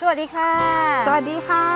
สวัสดีค่ะ สวัสดีค่ะ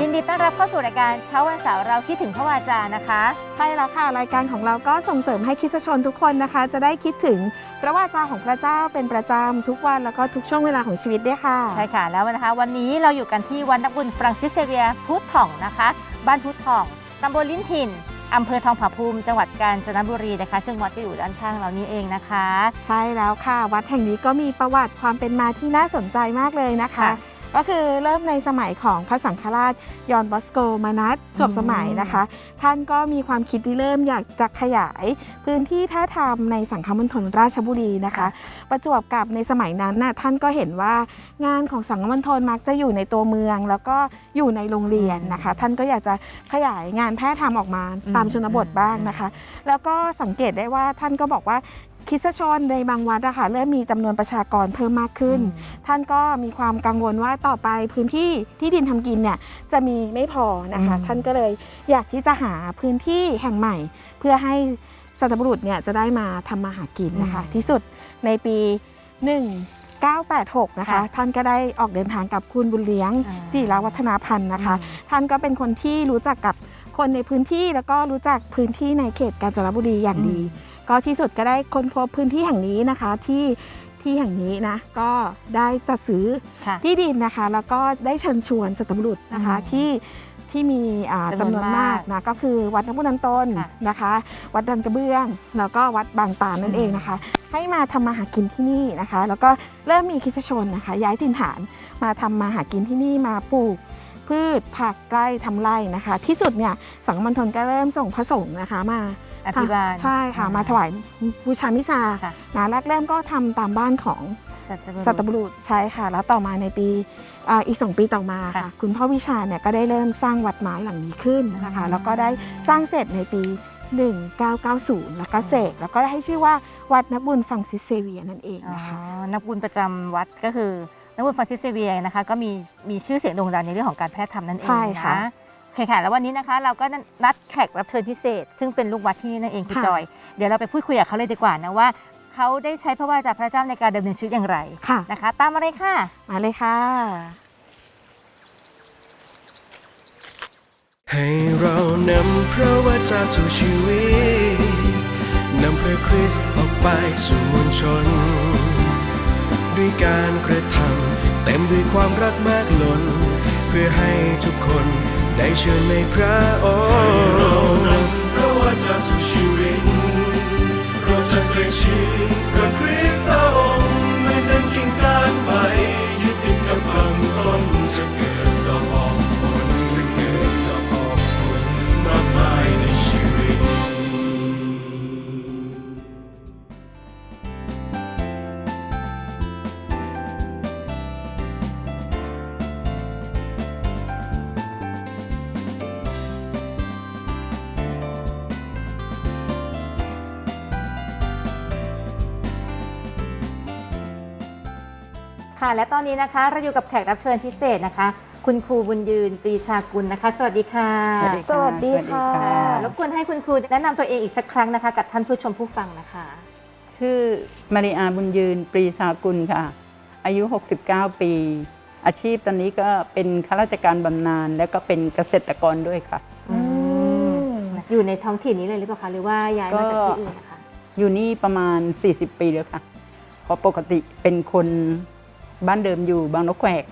ยินดีต้อนรับเข้าสู่รายการเช้าวันเสาร์เราคิดถึงพระวาจานะคะ ใช่แล้วค่ะ รายการของเราก็ส่งเสริมให้คริสตชนทุกคนนะคะ จะได้คิดถึงพระวาจาของพระเจ้าเป็นประจำทุกวันแล้วก็ทุกช่วงเวลาของชีวิตด้วยค่ะ ใช่ค่ะแล้วนะคะ วันนี้เราอยู่กันที่วัดนักบุญฟรังซิสเซเวียร์พุทธถ่องนะคะ บ้านพุทธถ่องตำบลลิ้นถิ่นอำเภอทองผาภูมิ จังหวัดกาญจนบุรีนะคะ ซึ่งวัดก็อยู่ด้านข้างเรานี้เองนะคะ ใช่แล้วค่ะ วัดแห่งนี้ก็มีประวัติความเป็นมาที่น่าสนใจมากเลยนะคะค่ะ ก็คือเริ่มในสมัยของพระสังฆราชยอนบอสโกมานัสจบสมัยนะคะ ท่านก็มีความคิดริเริ่มอยากจะขยาย พื้นที่แพร่ธรรมในสังฆมณฑลราชบุรีนะคะ ประจวบกับในสมัยนั้นน่ะท่านก็เห็นว่างานของสังฆมณฑลมักจะอยู่ในตัวเมือง แล้วก็อยู่ในโรงเรียนนะคะ ท่านก็อยากจะขยายงานแพร่ธรรมออกมาตามชนบทบ้างนะคะ แล้วก็สังเกตได้ว่าท่านก็บอกว่า คริสตชนในบางวัดอะค่ะเริ่มมีจำนวนประชากรเพิ่มมากขึ้น ท่านก็มีความกังวลว่าต่อไปพื้นที่ที่ดินทำกินเนี่ยจะมีไม่พอนะคะอืมท่านก็เลยอยากที่จะหาพื้นที่แห่งใหม่ เพื่อให้สัตบุรุษเนี่ยจะได้มาทำมาหากินนะคะ ที่สุดในปี 1986 นะคะค่ะท่านก็ได้ออกเดินทางกับคุณบุญเลี้ยงอ่าจิรวัฒนาพันธ์นะคะอืมท่านก็เป็นคนที่รู้จักกับคนในพื้นที่แล้วก็รู้จักพื้นที่ในเขตกาญจนบุรีอย่างดี ก็ที่สุดก็ได้ค้นพบพื้นที่แห่งนี้นะคะที่ที่แห่งนี้นะก็ได้จัดซื้อค่ะที่ดินนะคะ แล้วก็ได้เชิญชวนสัตบุรุษนะคะอืมที่ที่มีอ่าจำนวนจำนวนมากมากนะก็คือวัดน้ำพุนันต้นค่ะนะคะ วัดดันกระเบื้อง แล้วก็วัดบางตาลนั่นเองนะคะ ให้มาทำมาหากินที่นี่นะคะ แล้วก็เริ่มมีคริสตชนนะคะ ย้ายถิ่นฐานมาทำมาหากินที่นี่มาปลูกพืชผักไร่ทำไร่นะคะ ที่สุดเนี่ยสังฆมณฑลก็เริ่มส่งพระสงฆ์นะคะมา อภิบาลใช่ค่ะอ่ามมาถวายบูชามิซาค่ะ นะแรกเริ่มก็ทำตามบ้านของสัสัตตบุบุรุษรุษใช่ค่ะ แล้วต่อมาในปีอ่าอีกสองปีต่อมาค่ะ ค่ะคุณพ่อวิชาเนี่ยก็ได้เริ่มสร้างวัดไม้หลังนี้ขึ้นนะคะ อืมแล้วก็ได้สร้างเสร็จในปี 1990 แล้วก็เสกแล้วก็ให้ชื่อว่าวัดนักบุญฟรังซิสเซเวียร์นั่นเองอ๋อนะคะ นักบุญประจำวัดก็คือนักบุญฟรังซิสเซเวียร์นะคะ ก็มีมีชื่อเสียงโด่งดังในเรื่องของการแพทย์ธรรมนั่นเองใช่ค่ะนโอเคค่ะแล้ววันนี้นะคะเราก็นัดแขกรับเชิญพิเศษ ซึ่งเป็นลูกวัดที่นี่นั่นเองคุณค่ะจอย เดี๋ยวเราไปพูดคุยกับเขาเลยดีกว่านะว่า เขาได้ใช้พระวาจาพระเจ้าในการดำเนินชีวิตอย่างไรค่ะนะคะ ตามมาเลยค่ะ มาเลยค่ะ ให้เรานำพระวจาสู่ชีวิตนำพระคริสต์ออกไปสู่มวลชน ด้วยการกระทำเต็มด้วยความรักมากล้น เพื่อให้ทุกคน ได้เชื่อในพระองค์ ค่ะและตอนนี้นะคะเราอยู่กับแขกรับเชิญพิเศษนะคะ คุณครูบุญยืนปรีชากุลนะคะ สวัสดีค่ะสวัสดีสวัสดีค่ะสวัสดีค่ะ รบกวนให้คุณครูแนะนำตัวเองอีกสักครั้งนะคะ กับท่านผู้ชมผู้ฟังนะคะ ชื่อมาริอาบุญยืนปรีชากุลค่ะ อายุ 69 ปี อาชีพตอนนี้ก็เป็นข้าราชการบำนาญและก็เป็นเกษตรกรด้วยค่ะอืมอยู่ในท้องถิ่นนี้เลยหรือเปล่าคะหรือว่าย้ายมาจากที่อื่นนะคะอยู่นี่ประมาณ 40 ปีแล้วค่ะเพราะปกติเป็นคน บ้านเดิมอยู่บางนกแขวก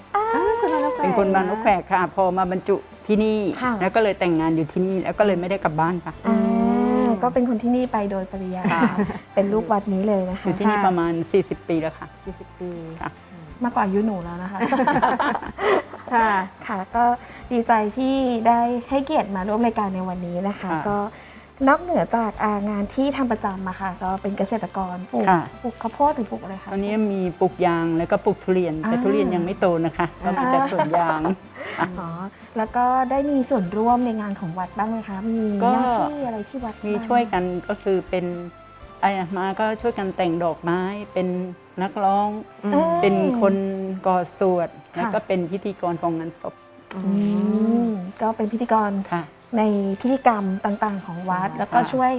คุณนกแขวกเป็นคนบางนกแขวกค่ะ พอมาบรรจุที่นี่ ค่ะ แล้วก็เลยแต่งงานอยู่ที่นี่แล้วก็เลยไม่ได้กลับบ้านค่ะ อ่าก็เป็นคนที่นี่ไปโดยปริยายค่ะ เป็นลูกวัดนี้เลยนะอคะยู่ที่นี่ประมาณ 40 ปีแล้วค่ะ 40 ปีค่ะ มากกว่าอายุหนูแล้วนะคะ ค่ะ ค่ะก็ดีใจที่ได้ให้เกียรติมาร่วมรายการในวันนี้นะคะ ค่ะ ก็ นอกเหนือจากอ่างานที่ทำประจำมาค่ะ ก็เป็นเกษตรกรปลูกค่ะปลูกข้าวโพดหรือปลูกอะไรคะตอนนี้มีปลูกยางแล้วก็ปลูกทุเรียนแต่อ่าทุเรียนยังไม่โตนะคะก็มีแต่สวนยางอ๋อแล้วก็ได้มีส่วนร่วมในงานของวัดบ้างไหมคะมีก็หน้าที่อะไรที่วัดมีบ้างช่วยกันก็คือเป็นอะไรอะมาก็ช่วยกันแต่งดอกไม้เป็นนักร้องอืมเป็นคนก่อสวดค่ะแล้วก็เป็นพิธีกรของงานศพอืมก็เป็นพิธีกรค่ะ ในพิธีกรรมต่างๆ ของวัดค่ะแล้วก็ช่วย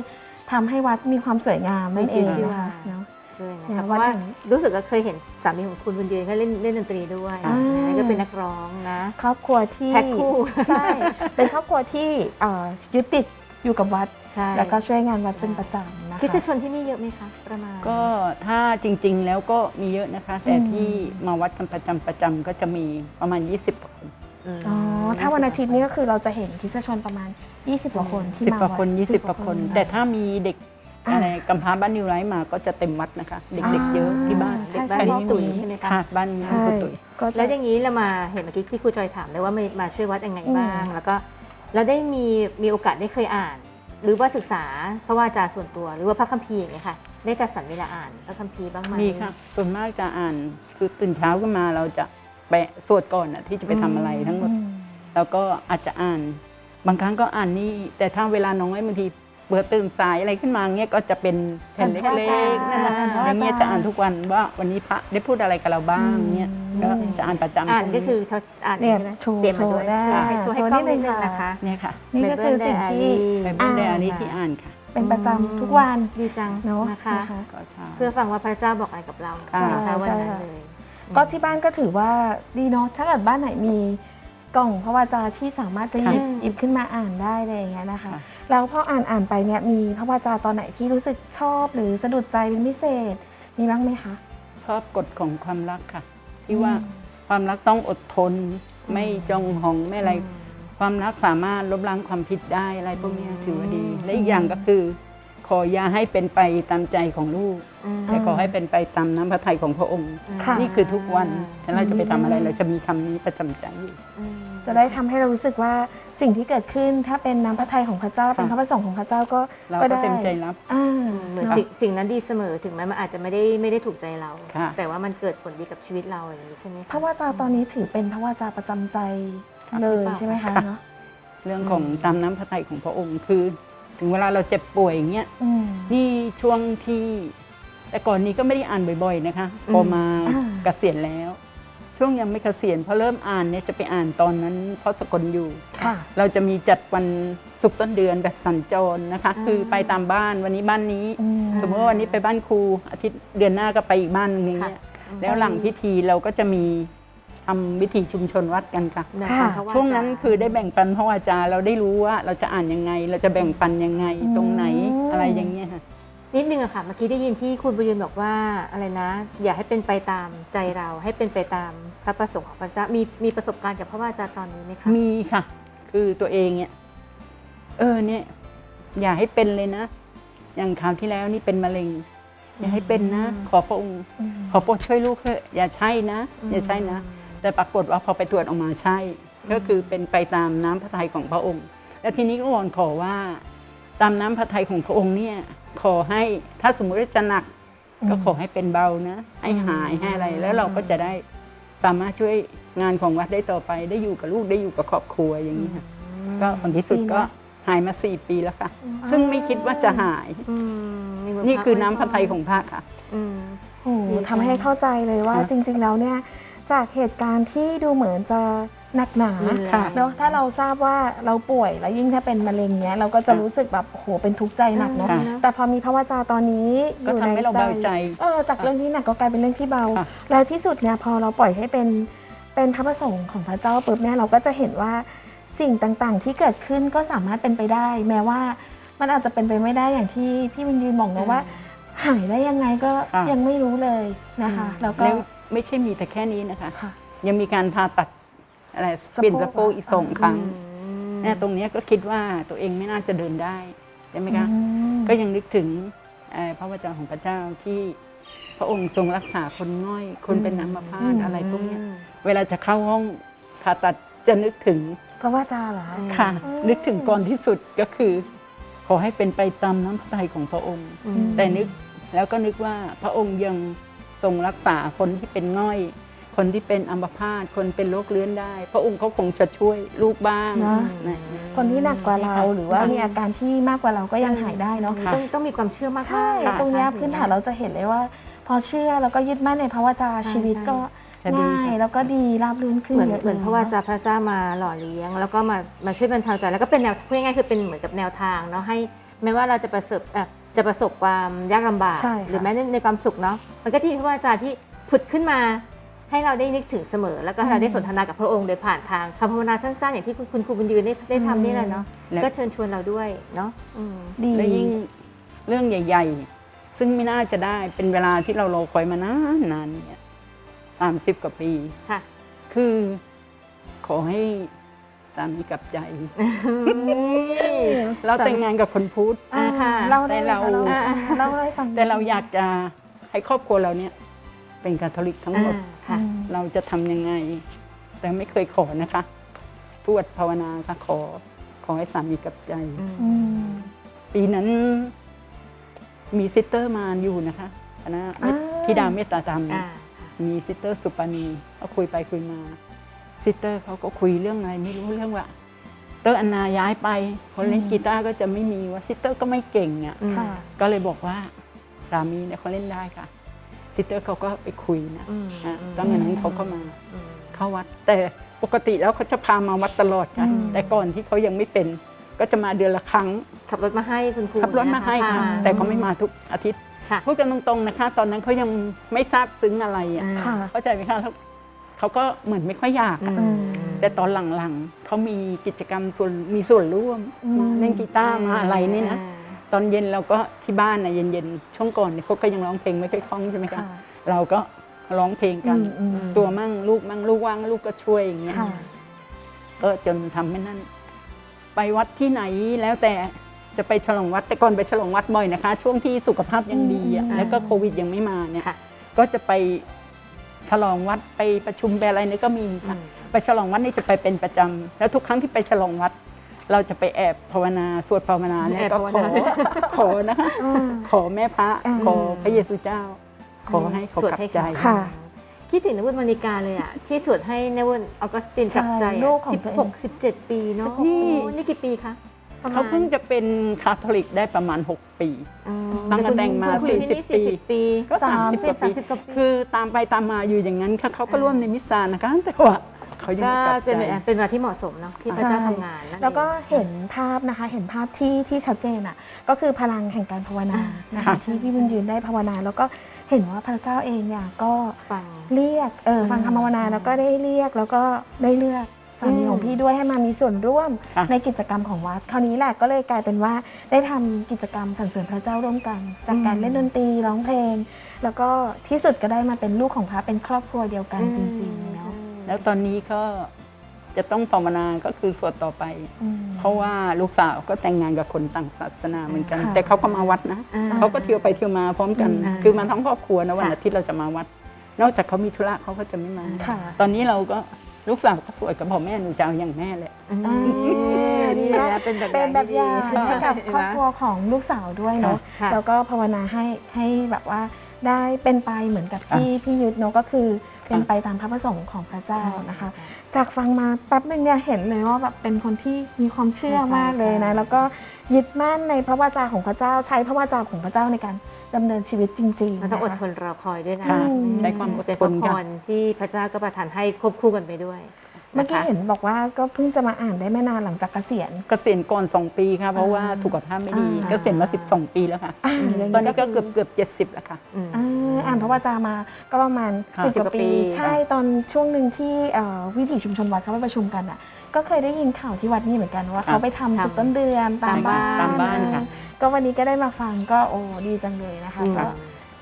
ทำให้วัดมีความสวยงามนั่นเองมีชีวิตชีวานะคะเนาะ ด้วยนะเนี่คะยเพราะว่าวัดแห่งรู้สึกว่าเคยเห็นสามีของคุณบุญยืนเขาเล่นเล่นดนตรีด้วยอ่า นะก็เป็นนักร้องนะ ครอบครัวที่แพ็คคู่ ใช่เป็นครอบครัวที่เอ่อยึดติดอยู่กับวัด ใช่แล้วก็ช่วยงานวัดเป็นประจำนะคะ คริสตชนที่นี่เยอะไหมคะ ประมาณ ก็ถ้าจริงๆแล้วก็มีเยอะนะคะ แต่อืม ที่มาวัดกันประจำประจำก็จะมีประมาณ 20กว่าคนม อ๋อ ถ้าวันอาทิตย์นี้ก็คือเราจะเห็นคริสตชนประมาณ 20กว่าคนที่สิบมากว่าคนวัด20กว่าคน แต่ถ้ามีเด็กอ่าอะไรกำพร้าบ้านนิวไลท์มาก็จะเต็มวัดนะคะ เด็กๆเยอะที่บ้านใช่บ้านใช่พี่ตุ๋ยใช่ไหมคะค่ะบ้านใช่คุณตุ๋ยก็จะแล้วอย่างนี้เรามาเห็นเมื่อกี้ที่ครูจอยถามเลยว่ามามาช่วยวัดยังไงบ้างอืมแล้วก็เราได้มีมีโอกาสได้เคยอ่าน หรือว่าศึกษาพระวาจาส่วนตัว หรือว่าพระคัมภีร์อย่างเงี้ยค่ะ ได้จัดสรรเวลาอ่านพระคัมภีร์บ้างไหมมีค่ะส่วนมากจะอ่านคือตื่นเช้าขึ้นมาเราจะ ไปสวดก่อนน่ะที่จะไปทำอะไรทั้งหมดอืมแล้วก็อาจจะอ่าน บางครั้งก็อ่านนี่ แต่ถ้าเวลาน้อยบางทีเบื่อตื่นสายอะไรขึ้นมาเงี้ยก็จะเป็นแผ่นเล็กๆนั่นนะแผ่นพระอย่างเงี้ยอาจะจารย์อ่านทุกวันว่าวันนี้พระได้พูดอะไรกับเราบ้างเงี้ยอืมก็จะอ่านประจำอ่านก็คือเขาอ่านเนี่ยใช่ไหมโชว์เตรียมมาด้วยโชว์ได้ให้โชว์ให้โชว์กล้องนินิดดนึนึงงค่ะนะคะเนี่ยค่ะนี่ก็คือสิ่งที่ไปอ่าบ้านเดอันนี้ที่อ่านค่ะ เป็นประจำทุกวันดีจังเนาะนะคะนะคะ ก็เช้า เพื่อฟังว่าพระเจ้าบอกอะไรกับเราใช่เช้าวันใช่นั้นค่ะเลย ก็ที่บ้านก็ถือว่าดีเนาะถ้าเกิดบ้านไหนมีกล่องพระวาจาที่สามารถจะหยิบค่ะหยิบขึ้นมาอ่านได้เลยอย่างเงี้ยนะคะค่ะแล้วพออ่านอ่านไปเนี่ยมีพระวาจาตอนไหนที่รู้สึกชอบหรือสะดุดใจเป็นพิเศษมีบ้างไหมคะชอบกฎของความรักค่ะที่ว่าความรักต้องอดทน ไม่จองหองไม่อะไร ความรักสามารถลบล้างความผิดได้อะไรพวกเนี้ยถือว่าดี และอีกอย่างก็คือ ขออย่าให้เป็นไปตามใจของลูกมแต่ขอให้เป็นไปตามน้ำพระทัยของพระองค์ค่ะนี่คือทุกวันถ้าเราจะไปทำอะไรเราจะมีคำนี้ประจำใจอยู่อืมจะได้ทำให้เรารู้สึกว่าสิ่งที่เกิดขึ้นถ้าเป็นน้ำพระทัยของพระเจ้าเป็นพระประสงค์ของพระเจ้าก็เราก็ก็ได้เต็มใจรับอ่าเหมือนเนาะสิ่งสิ่งนั้นดีเสมอถึงแม้มันอาจจะไม่ได้ไม่ได้ถูกใจเราค่ะแต่ว่ามันเกิดผลดีกับชีวิตเราอย่างนี้ใช่ไหมคพระวาจาตอนนี้ถือเป็นพระวาจาประจำใจเลยใช่ไหมคะค่ะเนาะเรื่องของตามน้ำพระทัยของพระองค์คือ ถึงเวลาเราเจ็บป่วยอย่างเงี้ยอืม นี่ช่วงที่ แต่ก่อนนี้ก็ไม่ได้อ่านบ่อยๆนะคะ พอมาอ่า เกษียณแล้ว ช่วงยังไม่เกษียณพอเริ่มอ่านเนี่ยจะไปอ่านตอนนั้นเพราะสกลอยู่ ค่ะ เราจะมีจัดวันศุกร์ต้นเดือนแบบสัญจรนะคะ คือไปตามบ้านวันนี้บ้านนี้ อืม สมมติว่าวันนี้ไปบ้านครูอาทิตย์เดือนหน้าก็ไปอีกบ้านหนึงอย่างเงี้ยแล้วหลังพิธีเราก็จะมี ทำวิธีชุมชนวัดกันค่ะ นะคะค่ะ เพราะาช่วงนั้นคือได้แบ่งปันพระวาจาเราได้รู้ว่าเราจะอ่านยังไง เราจะแบ่งปันยังไงตรงไหนอืมอะไรอย่างเงี้ยค่ะ นิดนึงอะค่ะ เมื่อกี้ได้ยินที่คุณบุญยืนบอกว่าอะไรนะ อย่าให้เป็นไปตามใจเราให้เป็นไปตามพระประสงค์ของพระเจ้ามีมีประสบการณ์กับพระวาจาตอนนี้ไหมคะ มีค่ะ คือตัวเองเนี่ยเออเนี่ย อย่าให้เป็นเลยนะ อย่างคราวที่แล้วนี่เป็นมะเร็ง อย่าให้เป็นนะ ขอพระองค์อืมขอโปรดช่วยลูกเถอะอย่าใช่นะ อย่าใช่นะ แต่ปรากฏว่าพอไปตรวจออกมาใช่ ก็คือเป็นไปตามน้ำพระทัยของพระองค์ แล้วทีนี้ก็วอนขอว่า ตามน้ำพระทัยของพระองค์เนี่ยขอให้ถ้าสมมุติว่าจะหนักก็ขอให้เป็นเบานะให้หายให้อะไรแล้วเราก็จะได้สามารถช่วยงานของวัดได้ต่อไป ได้อยู่กับลูกได้อยู่กับครอบครัวอย่างนี้ค่ะก็ผลที่สุดก็หายมาสี่ปีแล้วค่ะ ซึ่งไม่คิดว่าจะหายอืมมีมืนี่คือพระน้ำพระทัยของพระค่ะอืมโอ้โหทำให้เข้าใจเลยว่าครับจริง ๆ แล้วเนี่ย จากเหตุการณ์ที่ดูเหมือนจะหนักหนารุนแรงค่ะเนาะถ้าเราทราบว่าเราป่วยแล้วยิ่งถ้าเป็นมะเร็งเนี้ยเราก็จะค่ะรู้สึกแบบโอ้โหเป็นทุกข์ใจหนักเนาะค่ะแต่พอมีพระวจาตอนนี้ก็ทำให้เราเบาใจเออจากเรื่องที่หนักก็กลายเป็นเรื่องที่เบาค่ะแล้วที่สุดเนี่ยพอเราปล่อยให้เป็นเป็นพระประสงค์ของพระเจ้าปุ๊บเนี่ยเราก็จะเห็นว่าสิ่งต่างๆ ที่เกิดขึ้นก็สามารถเป็นไปได้ แม้ว่ามันอาจจะเป็นไปไม่ได้อย่างที่พี่วินยืนบอกนะว่า หายได้ยังไงก็ค่ะยังไม่รู้เลยนะคะ แล้วก็แล้ว ไม่ใช่มีแต่แค่นี้นะคะค่ะยังมีการผ่าตัดอะไรสะโพกเปลี่ยนสะโพกอีกสองครั้งอืมเนี่ยตรงเนี้ยก็คิดว่าตัวเองไม่น่าจะเดินได้ใช่ไหมคะอืมก็ยังนึกถึงเอ่อพระวจนะของพระเจ้าที่พระองค์ทรงรักษาคนง่อย คนเป็นอัมพาตอะไรพวกเนี้ยเวลาจะเข้าห้องผ่าตัดจะนึกถึงเพราะว่าจาเหรอคะค่ะอืมนึกถึงก่อนที่สุดก็คือ ขอให้เป็นไปตามน้ำพระทัยของพระองค์อืมแต่นึกแล้วก็นึกว่าพระองค์ยัง ทรงรักษาคนที่เป็นง่อย คนที่เป็นอัมพาตคนเป็นโรคเลื้อนได้ พระองค์เขาคงจะช่วยลูกบ้างนะ นะคนที่หนักกว่าเราค่ะหรือว่ามีอาการที่มากกว่าเราก็ยังหายได้เนาะต้องต้องมีความเชื่อมากๆใช่ ค่ะ ตรงเนี้ยพื้นฐานเราจะเห็นเลยว่า พอเชื่อแล้วก็ยึดมั่นในพระวจาใช่ชีวิตก็จะดีง่ายค่ะ แล้วก็ดีราบรื่นขึ้นเหมือนเยอะเหมือนลย เพราะว่าจะพระเจ้ามาหล่อเลี้ยง แล้วก็มามาช่วยบรรเทาใจแล้วก็เป็นแนวพูดง่ายๆคือเป็นเหมือนกับแนวทางเนาะให้แม้ว่าเราจะประสบอะ จะประสบความยากลำบาก ใช่ค่ะ หรือแม้ในในความสุขเนาะมันก็ที่พระวจาที่ผุดขึ้นมาให้เราได้นึกถึงเสมอ แล้วก็ให้เราได้สนทนากับพระองค์โดยผ่านทางคำภาวนาสั้นๆ อย่างที่คุณคุณครูบุญยืนได้ได้ทำนี่แหละเนาะและ ก็เชิญชวนเราด้วยเนาะอืม ดีและยิ่งเรื่องใหญ่ ๆ ซึ่งไม่น่าจะได้เป็นเวลาที่เรารอคอยมานานนานเนี่ยสามสิบกว่าปี ค่ะ คือขอให้ สามีกลับใจ เราแต่งงานกับคนพุทธอ่าค่ะเล่าได้แต่ไหมเราคะเล่าเล่าให้ฟังแต่เราอยากจะให้ครอบครัวเราเนี่ย เป็นคาทอลิกทั้งหมดอ่าค่ะ เราจะทำยังไง แต่ไม่เคยขอนะคะทวดภาวนาค่ะขอ ขอให้สามีกลับใจ อืม ปีนั้น มีซิสเตอร์มาอยู่นะคะคณะอ่า ธิดาเมตตาธรรม อ่า มีซิสเตอร์สุปานีเขาคุยไปคุยมา ซิสเตอร์เขาก็คุยเรื่องอะไรไม่รู้เรื่องว่า เตอร์อันนาย้ายไปคนเล่นกีตาร์ก็จะไม่มีว่าซิสเตอร์ก็ไม่เก่งอะอืมค่ะ ก็เลยบอกว่าสามีเนี่ยเขาเล่นได้ค่ะซิสเตอร์เขาก็ไปคุยนะอืมอะอืม ตั้งแต่นั้นเขาก็มาอืม เข้าวัด แต่ปกติแล้วเขาจะพามาวัดตลอดค่ะอืม แต่ก่อนที่เขายังไม่เป็น ก็จะมาเดือนละครั้งขับรถมาให้คุณครูขับรถมาให้ค่ะนแต่เขาไม่มาทุกอาทิตย์ค่ะ พูดกันตรงๆนะคะ ตอนนั้นเขายังไม่ทราบซึ้งอะไรอะ อ่า ค่ะ เข้าใจไหมคะแล้ว เขาก็เหมือนไม่ค่อยอยากอะอืมแต่ตอนหลังๆเขามีกิจกรรมส่วนมีส่วนร่วมอืมเล่นกีตาร์มาอะไรนี่นะตอนเย็นเราก็ที่บ้านนะเย็นๆช่วงก่อนเนี่ยเขาก็ยังร้องเพลงไม่ค่อยคล่องใช่ไหมคะค่ะเราก็ร้องเพลงกันอืมอืมตัวมั่งลูกมั่งลูกว่างลูกก็ช่วยอย่างเงี้ยค่ะก็จนทำให้นั่น ไปวัดที่ไหนแล้วแต่จะไปฉลองวัดแต่ก่อนไปฉลองวัดบ่อยนะคะ ช่วงที่สุขภาพยังดีอะอืมแล้วก็โควิดยังไม่มาเนี่ยค่ะก็จะไป ฉลองวัดไปประชุมไปอะไรนี่ก็มีค่ะไปฉลองวัดนี่จะไปเป็นประจำแล้วทุกครั้งที่ไปฉลองวัด เราจะไปแอบภาวนาสวดภาวนาเนี่ยแอบก็ภาวขอนาขอนะคะอ่าขอแม่พระอืมขอพระเยซูเจ้า ขอให้เขาสวดกลับให้ใจ ค่ะ คิดถึงนวุฒิมณิกาเลยอะ ที่สวดให้นวุฒิออกัสตินกลับใจใช่ลูกของตัวเอง สิบหกสิบเจ็ดปีเนาะนี่โอ้นี่กี่ปีคะ ประมณเขาเพิ่งจะเป็นคาทอลิกได้ประมาณ 6 ปี อ๋อตั้งแต่แต่งมาคุณคุณ40ที่นี่40 ปีก็สาม30สิกบว่าปี30กว่าปีคือตามไปตามมาอยู่อย่างนั้นค่ะเขาก็ร่วมในมิสซานะคะแต่ว่าเขายังก็ไม่กลับเป็นใจ เป็นเวลาที่เหมาะสมเนาะที่พระเจ้าทำงานนั่นเองแล้วก็เห็นภาพนะคะ เห็นภาพที่ที่ชัดเจนอะ ก็คือพลังแห่งการภาวนานะค่ะคะที่พี่บุญยืนได้ภาวนา แล้วก็เห็นว่าพระเจ้าเองเนี่ยก็ฟัง เรียกเออฟังคำภาวนาแล้วก็ได้เรียกแล้วก็ได้เลือก สามีอืมของพี่ด้วยให้มามีส่วนร่วมค่ะ ในกิจกรรมของวัด คราวนี้แหละก็เลยกลายเป็นว่าได้ทำกิจกรรมสรรเสริญพระเจ้าร่วมกัน จากการเล่นดนตรีร้องเพลง แล้วก็ที่สุดก็ได้มาเป็นลูกของพระเป็นครอบครัวเดียวกันจริงๆเนาะแล้วตอนนี้ก็จะต้องภาวนาก็คือสวดต่อไป อืม เพราะว่าลูกสาวก็แต่งงานกับคนต่างศาสนาเหมือนกัน ค่ะแต่เขาก็มาวัดนะ อ่าเขาก็เที่ยวไปเที่ยวมาพร้อมกันอืมคือมาทั้งครอบครัวนะวันค่ะอาทิตย์เราจะมาวัด นอกจากเขามีธุระเขาก็จะไม่มา ค่ะ ตอนนี้เราก็ ลูกสาวก็สวดกับพ่อแม่หนูจะเอาอย่างแม่แหละอืมอ่านี่แหละเป็นแบบเป็นแบบอย่างที่ดีให้กับครอบครัวของลูกสาวด้วยเนาะค่ะแล้วก็ภาวนาให้ให้แบบว่าได้เป็นไปเหมือนกับที่พี่ยุทธเนาะก็คือ เป็นไปตามพระประสงค์ของพระเจ้านะคะ จากฟังมาแป๊บหนึ่งเนี่ยเห็นเลยว่าแบบเป็นคนที่มีความเชื่อใช่มากเลยนะใช่แล้วก็ยึดมั่นในพระวจาของพระเจ้า ใช้พระวจาของพระเจ้าในการดำเนินชีวิตจริงๆมันต้องอดะคะทนรอคอยด้วยนะค่ะอืมใช้ความอดเป็นทพระนพค่ะรที่พระเจ้าก็ประทานให้ควบคู่กันไปด้วย เมื่อกี้นะคะเห็นบอกว่าก็เพิ่งจะมาอ่านได้ไม่นานหลังจากเกษียณ เกษียณก่อน 2 ปีค่ะ เพราะว่าสุขภาพไม่ดีอ่าเกษียณมา 12 ปีแล้วค่ะอ่าอย่างตอนนี้ก็คืเกือบเกือบเจ็ดสิบแล้วค่ะอืมอ่าอ่านพระวจามาก็ประมาณค่ะสิบกว่า10กว่าปีปี ใช่ตอนช่วงหนึ่งที่เอ่อวิถีชุมชนวัดเขาไปประชุมกันอะก็เคยได้ยินข่าวที่วัดนี่เหมือนกันว่าเขาไปทำสุดต้นเดือนตามบ้านตามบ้านค่ะก็วันนี้ก็ได้มาฟังก็โอ้ดีจังเลยนะคะอืมก็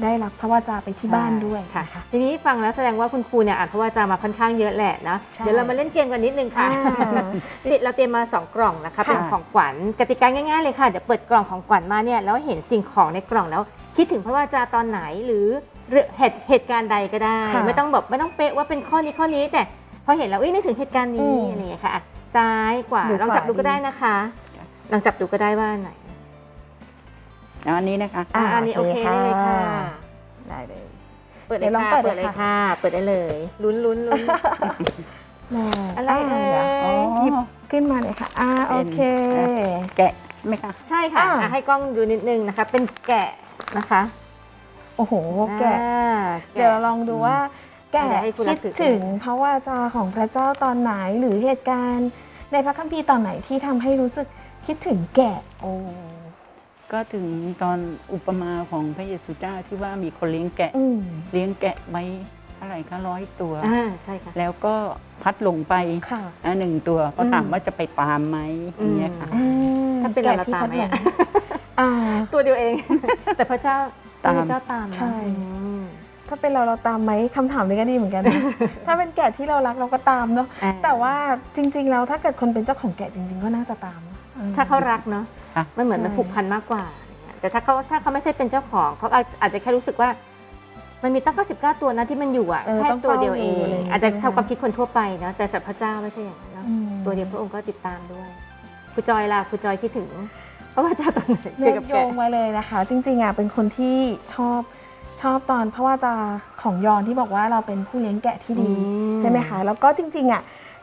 ได้รับพระวจาไปที่บ้านด้วยค่ะ น ทีนี้ฟังแล้วแสดงว่าคุณครูเนี่ยอ่านพระวจามาค่อนข้างเยอะแหละนะ ใช่เดี๋ยวเรามาเล่นเกมกันนิดนึงค่ะอ่าติดเราเตรียมมา 2 กล่องนะคะค่ะเป็นของขวัญกติกาง่ายๆเลยค่ะเดี๋ยวเปิดกล่องของขวัญมาเนี่ยแล้วเห็นสิ่งของในกล่องแล้ว คิดถึงพระวจาตอนไหนหรือเรื่องเหตุเหตุการณ์ใดก็ได้ ค่ะไม่ต้องแบบไม่ต้องเป๊ะว่าเป็นข้อนี้ข้อนี้แต่พอเห็นแล้วเอ้ยนึกถึงเหตุการณ์อืนี้มอะไรอย่างเงี้ยค่ะอะซ้ายขวาหรือลองจับขวาดูก็ดีได้นะคะ ลองจับดูก็ได้ว่าอันไหนแล้ว อันนี้นะคะอะอันนี้โอเคได้เลยค่ะ ได้เลย เปิดเลเดี๋ยยวลองค่ะ เปิเปิดดเลเลยยค่ะค่ะ เปิดได้เลย ลุ้นลุ้นลุ้นแม่อะไรเอ่ยดี๋วอ๋อหยิบขึ้นมาเลยค่ะ อ่าโอเค แกะใช่ไหมคะ ใช่ค่ะอ่าอะให้กล้องดูนิดนึงนะคะ เป็นแกะนะคะ โอ้โห แกะอ่าแกะเดี๋ยวเราลองดูว่า แกเดี๋ยวให้คุณรัคิกดถือถึงพระวาจาของพระเจ้าตอนไหนหรือเหตุการณ์ ในพระคัมภีร์ตอนไหนที่ทำให้รู้สึกคิดถึงแกะโอ้ ก็ถึงตอนอุปมาของพระเยซูเจ้าที่ว่ามีคนเลี้ยงแกะ อืมเลี้ยงแกะไว้เท่าไหร่คะร้อยตัว อ่าใช่ค่ะ แล้วก็พัดหลงไปค่ะอะหนึ่งตัวก็ถามว่าจะไปตามไหมอย่างเงี้ยค่ะ อืมถ้าเป็นเราแกะที่เราตามพัดไหมหลอะงอ่า ตัวเดียวเอง แต่พระเจ้าตาม พระเจ้าตามนะใช่ อืมถ้าเป็นเราเราตามไหมคำถามนี้ก็ดีเหมือนกันนะ ถ้าเป็นแกะที่เรารักเราก็ตามเนาะ อ่แต่ว่าจริง ๆ แล้วถ้าเกิดคนเป็นเจ้าของแกะจริง ๆ ก็น่าจะตามนะอืมถ้าเขารักเนาะ ค่ะ มันเหมือนใช่มันผูกพันมากกว่าอะไรเงี้ยแต่ถ้าเขาถ้าเขาไม่ใช่เป็นเจ้าของเขาอาจอาจจะแค่รู้สึกว่า มันมีตั้ง 99 ตัวนะที่มันอยู่อะเออแค่ต้องตัวเดียวเอเฝ้าดูอะไรงอย่างเงี้ยอาจจะใช่ไหมทำความคิดคนทั่วไปนะแต่สัตว์พระเจ้าไม่ใช่อย่างนั้นเนาะอืมตัวเดียวพระองค์ก็ติดตามด้วยครูจอยล่ะครูจอยคิดถึงพระพระเจ้าตอนไหนเลืเกี่ยอวกับกโยแกะงมาเลยนะคะ จริงๆอะเป็นคนที่ชอบชอบตอนเพราะว่าจะของยอนที่บอกว่าเราเป็นผู้เลี้ยงแกะที่ดี อืมใช่ไหมคะ แล้วก็จริงๆอะ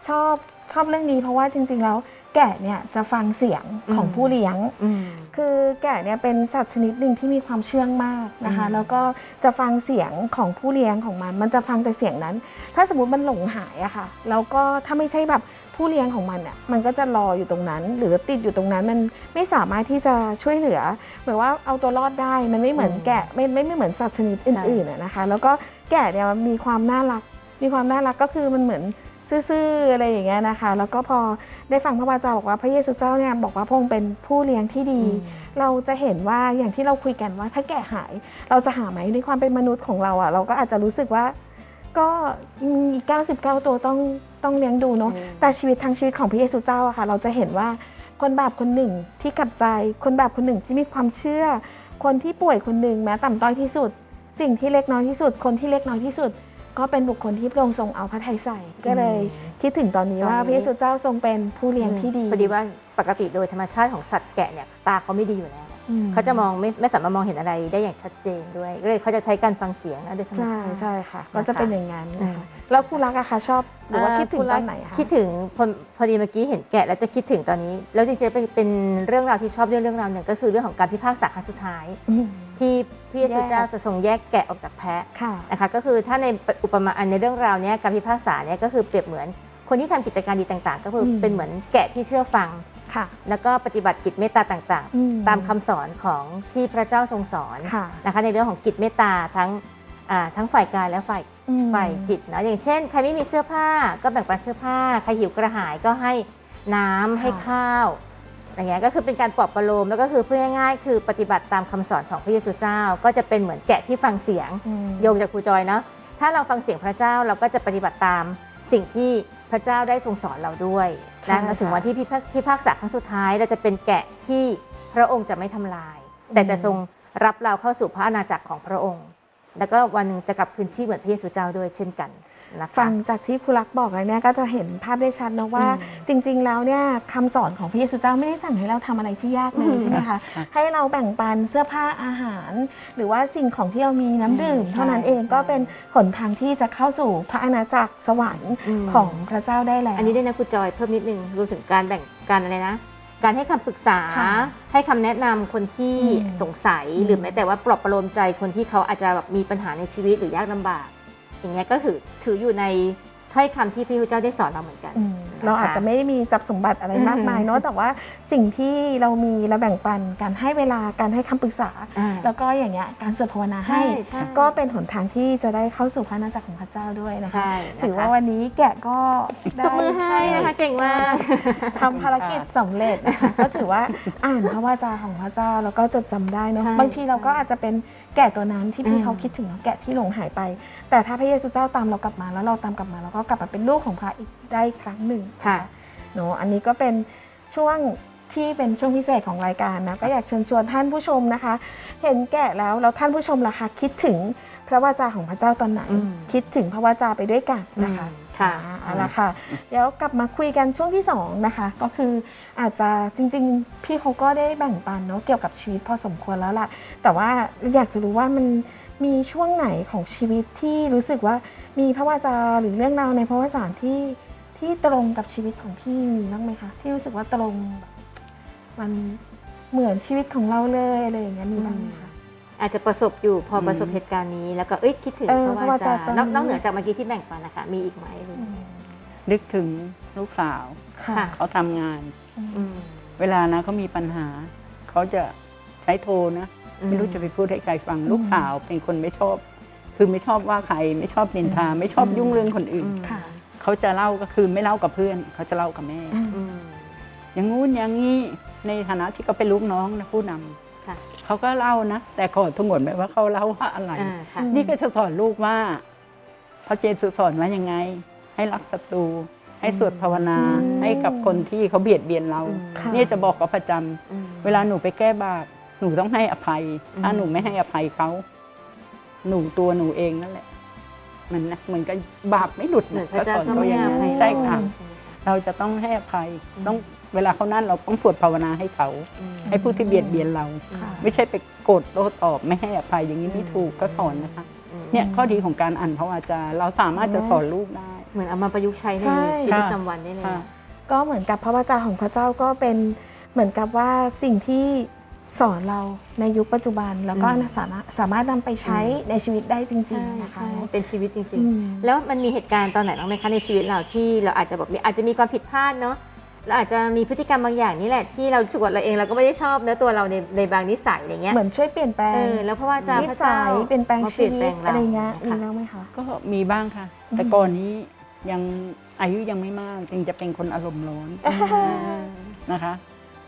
ชอบชอบเรื่องนี้เพราะว่าจริง ๆ แล้ว แกะเนี่ยจะฟังเสียงของผู้เลี้ยงอืมคือแกะเนี่ยเป็นสัตว์ชนิดหนึ่งที่มีความเชื่องมากนะคะอืมแล้วก็จะฟังเสียงของผู้เลี้ยงของมัน มันจะฟังแต่เสียงนั้น ถ้าสมมติมันหลงหายอะค่ะ แล้วก็ถ้าไม่ใช่แบบผู้เลี้ยงของมันอะมันก็จะรออยู่ตรงนั้น หรือติดอยู่ตรงนั้น มันไม่สามารถที่จะช่วยเหลือ เหมือนว่าเอาตัวรอดได้ มันไม่เหมือนอืมแกะไม่ไม่ไม่เหมือนสัตว์ชนิดอื่นๆอะนะคะ แล้วก็แกะเนี่ยมันมีความน่ารัก มีความน่ารักก็คือมันเหมือน ซื่อๆอะไรอย่างเงี้ยนะคะ แล้วก็พอได้ฟังพระวาจาบอกว่าพระเยซูเจ้าเนี่ยบอกว่าพระองค์เป็นผู้เลี้ยงที่ดี เราจะเห็นว่าอย่างที่เราคุยกันว่าถ้าแกะหายเราจะหาไหมในความเป็นมนุษย์ของเราอะ่ะ เราก็อาจจะรู้สึกว่าก็มี99 ตัวต้องต้องเลี้ยงดูเนาะอืมแต่ชีวิตทั้งชีวิตของพระเยซูเจ้าอะค่ะ เราจะเห็นว่าคนบาปคนหนึ่งที่กลับใจ คนบาปคนหนึ่งที่มีความเชื่อ คนที่ป่วยคนหนึ่งแม้ต่ำต้อยที่สุด สิ่งที่เล็กน้อยที่สุด คนที่เล็กน้อยที่สุด ก็เป็นบุคคลที่พระองค์ทรงเอาพระทัยใส่ ก็เลยคิดถึงตอนนี้ว่าตอนนี้พระเยซูเจ้าทรงเป็นผู้เลี้ยงที่ดีพอดีว่าปกติโดยธรรมชาติของสัตว์แกะเนี่ยตาเขาไม่ดีอยู่แล้วอืมเขาจะมองไม่ไม่สามารถมองเห็นอะไรได้อย่างชัดเจนด้วยก็เลยเขาจะใช้การฟังเสียงนะโดยธรรมใช่ชาติใช่ค่ะนะคะก็จะเป็นอย่างนั้นนะอืคะมแล้วครูรักอะคะชอบหรือว่าเคิดถึงณตรัอกนไหนอะคะคิดถึงพอพอดีเมื่อกี้เห็นแกะแล้วจะคิดถึงตอนนี้ แล้วจริงๆเป็นเป็นเรื่องราวที่ชอบเรื่องเรื่องราวหนึ่งก็คือเรื่องของการพิพากษาครั้งสุดท้ายอืม ที่พระเยซูแยกเจ้าจะทรงแยกแกะออกจากแพะค่ะนะคะก็คือถ้าในอุปมาอันในเรื่องราวเนี้ยการพิพากษาเนี่ยก็คือเปรียบเหมือน คนที่ทำกิจการดีต่างๆ ก็คืออมเป็นเหมือนแกะที่เชื่อฟังค่ะแล้วก็ปฏิบัติกิจเมตตาต่างอืๆตามคำสอนของที่พระเจ้าทรงสอนค่ะนะคะในเรื่องของกิจเมตตาทั้งอ่าทั้งฝ่ายกายและฝ่ายอืมฝ่ายจิตนะอย่างเช่น ใครไม่มีเสื้อผ้าก็แบ่งปันเสื้อผ้า ใครหิวกระหายก็ให้น้ำให้ข้าว อย่างเงี้ยก็คือเป็นการปลอบประโลมแล้วก็คือพูดง่ายๆ คือปฏิบัติตามคำสอนของพระเยซูเจ้า ก็จะเป็นเหมือนแกะที่ฟังเสียงอืมโยงจากครูจอยเนาะถ้าเราฟังเสียงพระเจ้าเราก็จะปฏิบัติตามสิ่งที่พระเจ้าได้ทรงสอนเราด้วยใช่นะแล้วถึงค่ะวันที่พิพากพิพากษาครั้งสุดท้ายเราจะเป็นแกะที่พระองค์จะไม่ทำลาย แต่จะทรงรับเราเข้าสู่พระอาณาจักรของพระองค์ แล้วก็วันหนึ่งจะกลับคืนชีพเหมือนพระเยซูเจ้าด้วยเช่นกัน นะคะ ฟังจากที่ครูรักบอกเลยเนี่ยก็จะเห็นภาพได้ชัดนะว่าอืมจริง ๆ แล้วเนี่ยคำสอนของพระเยซูเจ้าไม่ได้สั่งให้เราทำอะไรที่ยากเลยอืมใช่ไหมคะค่ะให้เราแบ่งปันเสื้อผ้าอาหาร หรือว่าสิ่งของที่เรามีน้ำดื่มอืมเท่านั้นใช่เองก็ใช่เป็นหนทางที่จะเข้าสู่พระอาณาจักรสวรรค์มของพระเจ้าได้แล้ว อันนี้ด้วยนะครูจอยเพิ่มนิดนึงรวมถึงการแบ่งการอะไรนะการให้คำปรึกษาค่ะให้คำแนะนำคนที่อืมสงสัยอืมหรือแม้แต่ว่าปลอบประโลมใจคนที่เขาอาจจะแบบมีปัญหาในชีวิตหรือยากลำบาก อย่างเงี้ยก็คือถืออยู่ในถ้อยคำที่พระพุทธเจ้าได้สอนเราเหมือนกันอืมนะคะเราอาจจะไม่ได้มีทรัพย์สมบัติอะไรมากมายเนาะแต่ว่าสิ่งที่เรามีเราแบ่งปันการให้เวลาการให้คำปรึกษาอ่าแล้วก็อย่างเงี้ยการสวดภาวนาใช่ให้ใช่ก็เป็นหนทางที่จะได้เข้าสู่พระนาจักรของพระเจ้าด้วยนะคะใช่นะคะถือว่าวันนี้แกะก็ได้ตบมือให้นะคะเก่งมากทำภารกิจสำเร็จนะคะก็ถือว่าอ่านพระวาจาของพระเจ้าแล้วก็จดจำได้เนาะใช่บางทีเราก็อาจจะเป็น แกะตัวนั้นที่พี่อืมเขาคิดถึงเนาะแกะที่หลงหายไป แต่ถ้าพระเยซูเจ้าตามเรากลับมาแล้วเราตามกลับมาเราก็กลับมาเป็นลูกของพระอีกได้อีกครั้งหนึ่งค่ะเนาะอันนี้ก็เป็นช่วงที่เป็นช่วงพิเศษของรายการนะก็อยากเชิญชวนท่านผู้ชมนะคะ เห็นแกะแล้วแล้วท่านผู้ชมล่ะคะคิดถึงพระวาจาของพระเจ้าตอนไหนอืมคิดถึงพระวาจาไปด้วยกันนะคะอืม ค่ะเอาละค่ะเดี๋ยวกลับมาคุยกันช่วงที่สองนะคะ ก็คืออาจจะจริงๆ พี่เขาก็ได้แบ่งปันเนาะเกี่ยวกับชีวิตพอสมควรแล้วล่ะ แต่ว่าอยากจะรู้ว่ามันมีช่วงไหนของชีวิตที่รู้สึกว่ามีพระวจาหรือเรื่องราวในพระวสารที่ที่ตรงกับชีวิตของพี่มีบ้างไหมคะที่รู้สึกว่าตรงแบบมันเหมือนชีวิตของเราเลยอะไรอย่างเงี้ยมีบ้างไหมคะ อาจจะประสบอยู่พออมประสบเหตุการณ์นี้ แล้วก็เอ้ยคิดถึงเออพระวาจาพระวาจาตอนนอกนี้นอกเหนือจากเมื่อกี้ที่แบ่งปันนะคะมีอีกไหมหรืออืมนึกถึงลูกสาวค่ะค่ะ เขาทำงาน อืมเวลานะเขามีปัญหา เขาจะใช้โทรนะ ไม่รู้จะไปพูดให้ใครฟังลูกสาวเป็นคนไม่ชอบ คือไม่ชอบว่าใครไม่ชอบนินทา ไม่ชอบยุ่งเรื่องคนอื่น ค่ะ เขาจะเล่าก็คือไม่เล่ากับเพื่อน เขาจะเล่ากับแม่ อืมอย่างงู้นอย่างนี้ในฐานะที่เขาเป็นลูกน้องนะผู้นำค่ะ เขาก็เล่านะ แต่ขอสงวนไว้ว่าเขาเล่าว่าอะไร อ่าค่ะ นี่ก็จะสอนลูกว่าพระเจสุสอนว่ายังไง ให้รักศัตรู ให้สวดภาวนา อืมให้กับคนที่เขาเบียดเบียนเรา ค่ะ เนี่ยจะบอกเขาประจำอืม เวลาหนูไปแก้บาปหนูต้องให้อภัยถ้าอืมหนูไม่ให้อภัยเขาหนูตัวหนูเองนั่นแหละ มันนะเหมือนกับบาปไม่หลุดเหมือนะนพระเจ้าก็เขาไม่อย่างให้นั้นให้ใช่ค่ะใช่ไหมคะเราจะต้องให้อภัยอืมต้อง เวลาเขานั่นเราต้องสวดภาวนาให้เขาอืมให้ผู้ที่เบียดเบียนเราค่ะไม่ใช่ไปโกรธโต้ตอบไม่ให้อภัยอย่างนี้ไม่ถูกก็สอนนะคะอืมเนี่ยข้อดีของการอ่านพระวาจาเราสามารถจะสอนลูกได้ เหมือนเอามาประยุกต์ใช้ในใช่ชีวิตค่ะประจำวันได้เลยค่ะอะก็เหมือนกับพระวจาของพระเจ้าก็เป็นเหมือนกับว่าสิ่งที่สอนเราในยุคปัจจุบัน แล้วก็อืมสามารถสามารถนำไปใช้อืมในชีวิตได้จริใช่งๆ นะคะใช่เป็นชีวิตจริงอืมๆแล้วมันมีเหตุการณ์ตอนไหนบ้างไหมคะในชีวิตเราที่เราอาจจะแบบมีอาจจะมีความผิดพลาดเนาะ เราอาจจะมีพฤติกรรมบางอย่างนี่แหละที่เรารู้สึกว่าเราเองเราก็ไม่ได้ชอบเนื้อะตัวเราในในบางนิสัยอะไรเงี้ยเหมือนช่วยเปลี่ยนแปลเองอแล้วเพราะว่าจะนิพระสัเจ้ายเปลี่ยนแปลงมาชีวิตเราอะไรเงี้ยมีค่ะบ้างไหมคะ ก็มีบ้างค่ะ แต่ก่อนนี้ยังอายุยังไม่มากจึงจะเป็นคนอารมณ์ร้อนนะคะ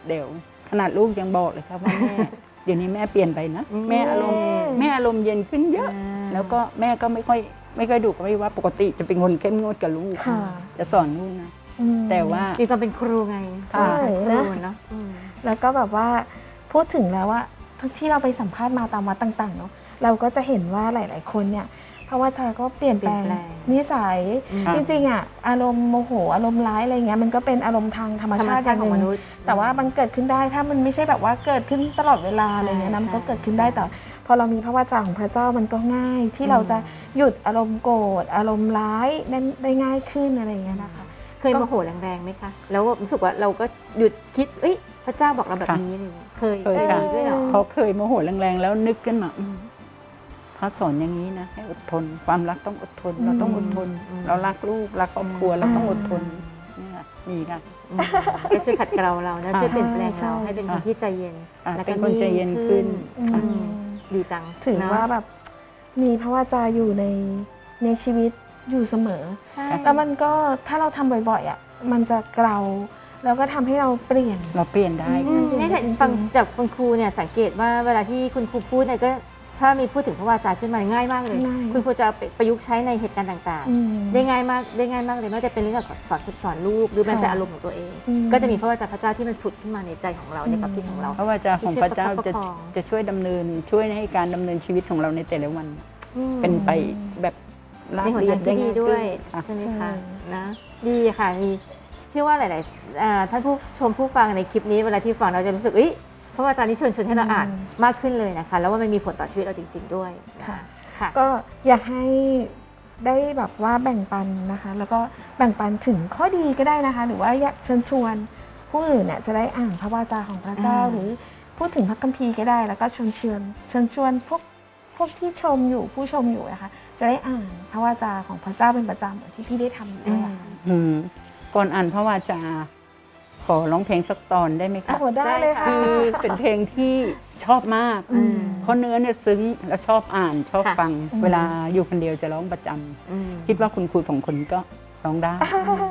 เดี๋ยวขนาดลูกยังบอกเลยครับว่าแม่ เดี๋ยวนี้แม่เปลี่ยนไปนะอืมแม่อารมณ์แม่อารมณ์เย็นขึ้นเยอะ แล้วก็แม่ก็ไม่ค่อยไม่ค่อยดุก็ไม่ว่าปกติจะเป็นคนเข้มงวดกับลูกค่ะ จะสอนลูกนะ อืม แต่ว่า มีความเป็นครูไงใช่เป็นครูนะเนาะอืม แล้วก็แบบว่าพูดถึงแล้วว่าที่เราไปสัมภาษณ์มาตามวัดต่าง ๆ เนาะเราก็จะเห็นว่าหลาย ๆ คนเนี่ยพระวจาก็เปลี่ยนแปลงเปลี่ยนแปลง นิสัยค่ะ จริงๆอะอารมณ์โมโหอารมณ์ร้ายอะไรเงี้ยมันก็เป็นอารมณ์ทางธรรมธรรมชาติอชาติย่างของหมนึ่งนุษย์ แต่ว่ามันเกิดขึ้นได้ถ้ามันไม่ใช่แบบว่าเกิดขึ้นตลอดเวลาอะไรเงี้ยนะมันก็ใช่เกิดขึ้นได้แต่พอเรามีพระวจาของพระเจ้ามันก็ง่าย ที่อืมเราจะหยุดอารมณ์โกรธอารมณ์ร้ายนั้นได้ง่ายขึ้นอะไรเงี้ยนะคะ เคยโมโหแรงๆไหมคะ แล้วรู้สึกว่าเราก็หยุดคิดเอ้ยพระเจ้าบอกเราแบบนี้อะไรอย่างเงี้ยเคยเคยเคยค่ะ มีด้วยเหรอพอเคยโมโหแรงๆ แล้วนึกขึ้นมาอืมพระสอนอย่างนี้นะให้อดทน ความรักต้องอดทน เราต้องอดทน อืม เรารักลูกรักครอบครัวเราต้องอดทนเนี่ยมีค่ะ อืมก็ช่วยขัดเกลาเรานะค่ะช่วยเปลี่ยนแปลงใช่เราให้เป็นคนค่ะที่ใจเย็น อะแล้วก็เป็นคนใจเย็นขึ้น อืมอืมดีจังถือนะว่าแบบมีพระวจาอยู่ในในชีวิต อยู่เสมอใช่แล้วมันก็ถ้าเราทำบ่อยๆอะมันจะเกลาแล้วก็ทำให้เราเปลี่ยน เราเปลี่ยนได้อืมจริงๆนี่แต่จริงๆ ฟังจากคุณครูเนี่ยสังเกตว่าเวลาที่คุณครูพูดเนี่ยก็ถ้ามีพูดถึงพระวาจาขึ้นมาง่ายมากเลย ง่าย คุณครูจะเอาไปประยุกต์ใช้ในเหตุการณ์ต่างอืม ๆ ได้ง่ายมากได้ง่ายมากเลยไม่ว่าจะเป็นเรื่องของสอนสอนลูกหรือแม้แต่ค่ะ อารมณ์ของตัวเอง อืม ก็จะมีพระวจาพระเจ้าที่มันผุดขึ้นมาในใจของเราในความคิดของเรา เพราะว่าจะของพระเจ้าจะที่ช่วยประคับประคอง จะช่วยดำเนินช่วยให้การดำเนินชีวิตของเราในแต่ละวัน อืมเป็นไปแบบ ราในบหนเรียทาบงได้ที่ดีง่ายด้วยขึ้นค่ะ ใช่ไหมใช่คะนะดีค่ะมีเชื่อว่าหลายๆอ่าท่านผู้ชมผู้ฟังในคลิปนี้เวลาที่ฟังเราจะรู้สึกเอ้ยพระวจานี้ชวนชวนให้เราอ่านมากขึ้นเลยนะคะ แล้วว่ามันมีผลต่อชีวิตเราจริง ๆ ด้วยนค่ะ ค่ะ ก็อยากให้ได้แบบว่าแบ่งปันนะคะ แล้วก็แบ่งปันถึงข้อดีก็ได้นะคะ หรือว่าอยากเชิญชวนผู้อื่นเนี่ยจะได้อ่านพระวจาของพระเจ้าอ่าหรือพูดถึงพระคัมภีร์ก็ได้ แล้วก็เชิญชวนเชิญชวนพวกพวกที่ชมอยู่ผู้ชมอยู่นะคะ จะได้อ่านพระวจาของพระเจ้าเป็นประจำเหมือนที่พี่ได้ทำอยู่ด้วยอะค่ะอืมก่อนอ่านพระวาจา ขอร้องเพลงสักตอนได้ไหมโอ้คะโหได้เลยค่ะ คือเป็นเพลงที่ชอบมากอืม เพราะเนื้อเนี่ยซึ้งแล้วชอบอ่านชอบค่ะ ฟัง อืม เวลาอยู่คนเดียวจะร้องประจำอืมคิดว่าคุณครูสองคนก็ ร้องได้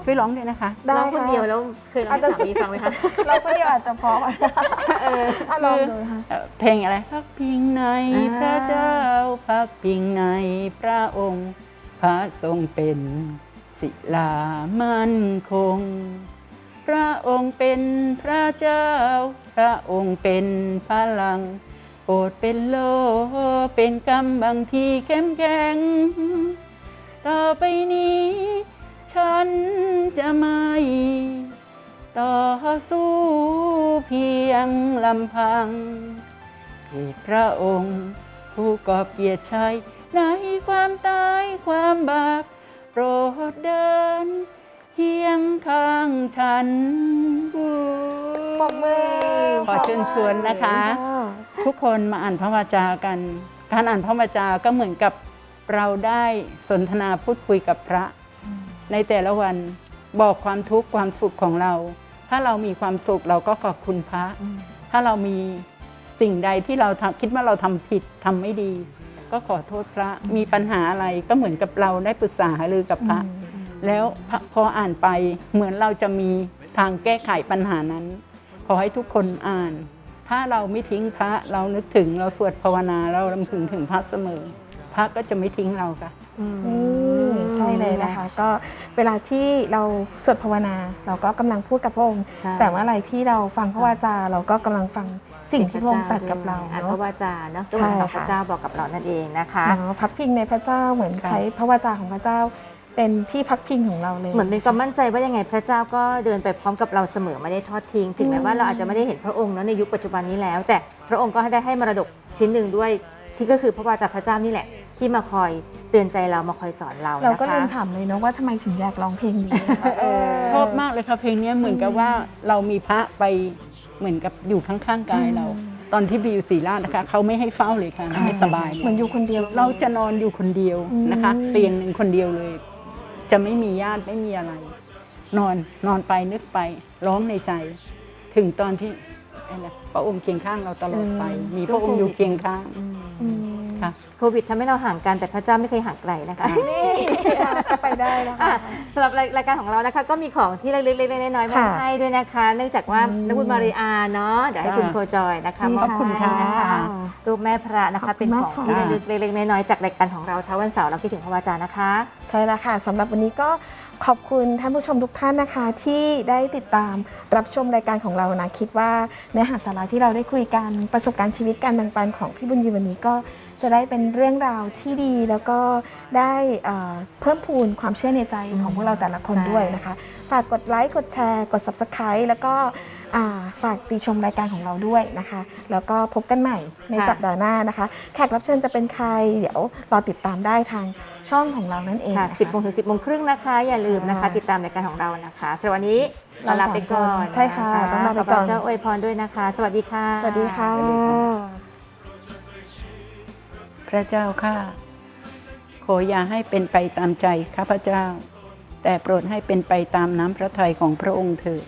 ช่วยร้องด้วยนะคะได้ร้องคนค่ะเดียวแล้วเคยร้องอาจจะให้สามีฟังไหมคะ เราก็เดียวอาจจะพออะเอออะลองดูค่ะเอ่อเพลงอะไรพักพิงในอ่าพระเจ้าพักพิงในพระองค์ พระทรงเป็นศิลามั่นคง พระองค์เป็นพระเจ้า พระองค์เป็นพลังโปรดเป็นโลเป็นกำบังที่เข้มแข็งต่อไปนี้ ฉันจะไม่ต่อสู้เพียงลำพังที่พระองค์ผู้ก่อเกียรติชัยในความตายความบาปโปรดเดินเคียงข้างฉันปรบมือขอเชิญชวนนะคะ ทุกคนมาอ่านพระวาจากัน การอ่านพระวาจาก็เหมือนกับเราได้สนทนาพูดคุยกับพระ ในแต่ละวันบอกความทุกข์ความสุขของเรา ถ้าเรามีความสุขเราก็ขอบคุณพระ ถ้าเรามีสิ่งใดที่เราทำคิดว่าเราทำผิดทำไม่ดี ก็ขอโทษพระ มีปัญหาอะไรก็เหมือนกับเราได้ปรึกษาหารือกับพระ แล้วพอพออ่านไปเหมือนเราจะมีทางแก้ไขปัญหานั้น ขอให้ทุกคนอ่าน ถ้าเราไม่ทิ้งพระเรานึกถึงเราสวดภาวนาเราลำพึงถึงพระเสมอ พระก็จะไม่ทิ้งเราค่ะอืมใช่เลยนะคะ ก็เวลาที่เราสวดภาวนา เราก็กำลังพูดกับพระองค์ใช่แต่เมื่อไหรที่เราฟังพระวาจาเราก็กำลังฟังสิ่งที่พระองค์ตรัสกับเราอ่านพเนาะระวาจาเนาะใช่ตัวของพค่ะระเจ้าบอกกับเรานั่นเองนะคะเนาะพักพิงในพระเจ้าเหมือนค่ะใช้พระวาจาของพระเจ้าเป็นที่พักพิงของเราเลย เหมือนเป็นความมั่นใจว่ายังไงพระเจ้าก็เดินไปพร้อมกับเราเสมอไม่ได้ทอดทิ้ง ถึงแม้ว่าเราอาจจะไม่ได้เห็นพระองค์เนอะในยุคปัจจุบันนี้แล้ว แต่พระองค์ก็ได้ให้มรดกชิ้นหนึ่งด้วย ที่ก็คือพระวาจาพระเจ้านี่แหละ ที่มาคอยเตือนใจเรามาคอยสอนเราเรานะก็ลืคะมถามเลยเนาะว่าทำไมถึงอยากร้องเพลงนี้นะคะเออชอบมากเลยค่ะเพลงเนี้ยเหมือนกับว่าเรามีพระไปเหมือนกับอยู่ข้างๆกายเรา ตอนที่บิวศรีราชนะคะเขาไม่ให้เฝ้าเลยค่ะไม่ให้สบายเหมือนอยู่คนเดียว เราจะนอนอยู่คนเดียวนะคะ อืม เตียงหนึ่งคนเดียวเลย จะไม่มีญาติไม่มีอะไร นอนนอนไปนึกไป ร้องในใจ ถึงตอนที่อะไรพระองค์เคียงข้างเราตลอดไป มีพระองค์อยู่เคียงข้าง อืมค่ะโควิดทำให้เราห่างกันแต่พระเจ้าไม่เคยห่างไกลนะคะนี่ไปได้แล้วอะค่ะสำหรับรายรายการของเรานะคะก็มีของที่เล็กๆๆน้อยๆมาค่ะให้ด้วยนะคะ เนื่องจากว่าอืมนักบุญมาริอาเนาะเดี๋ยวให้ค่ะคุณโคจอยนะคะนี่มอบขอบคุณให้นะค่ะรูปแม่พระนะขอคะบคุเป็นณขมากองค่ะที่ระลึกเล็กๆน้อยๆจากรายการของเราเช้าวันเสาร์เราคิดถึงพระวาจานะคะ ใช่แล้วค่ะสำหรับวันนี้ก็ขอบคุณท่านผู้ชมทุกท่านนะคะ ที่ได้ติดตามรับชมรายการของเรานะคิดว่าเนื้อหาสาระที่เราได้คุยกันประสบการณ์ชีวิตการแบ่งปันของพี่บุญยืนวันนี้ก็ จะได้เป็นเรื่องราวที่ดีแล้วก็ได้เอ่อเพิ่มพูนความเชื่อในใจของพวกเราแต่ละคนใช่ด้วยนะคะ ฝากกดไลค์กดแชร์กด Subscribe แล้วก็อ่าฝากติชมรายการของเราด้วยนะคะ แล้วก็พบกันใหม่ในสัปดาห์หน้านะคะ แขกรับเชิญจะเป็นใคร เดี๋ยวรอติดตามได้ทางช่องของเรานั่นเองค่ะนะคะ10โมงถึง 10โมงครึ่งนะคะ อย่าลืมนะคะค่ะติดตามรายการของเรานะคะสำหรับวันนี้เราเราลาไปก่อนสามคนใช่ค่ะนต้องลาไปขก่อนพระเจ้าอวยพรด้วยนะคะ สวัสดีค่ะ สวัสดีค่ะพ ระเจ้าข้าขออย่าให้เป็นไปตามใจข้าพเจ้า แต่โปรดให้เป็นไปตามน้ำพระทัยของพระองค์เถิด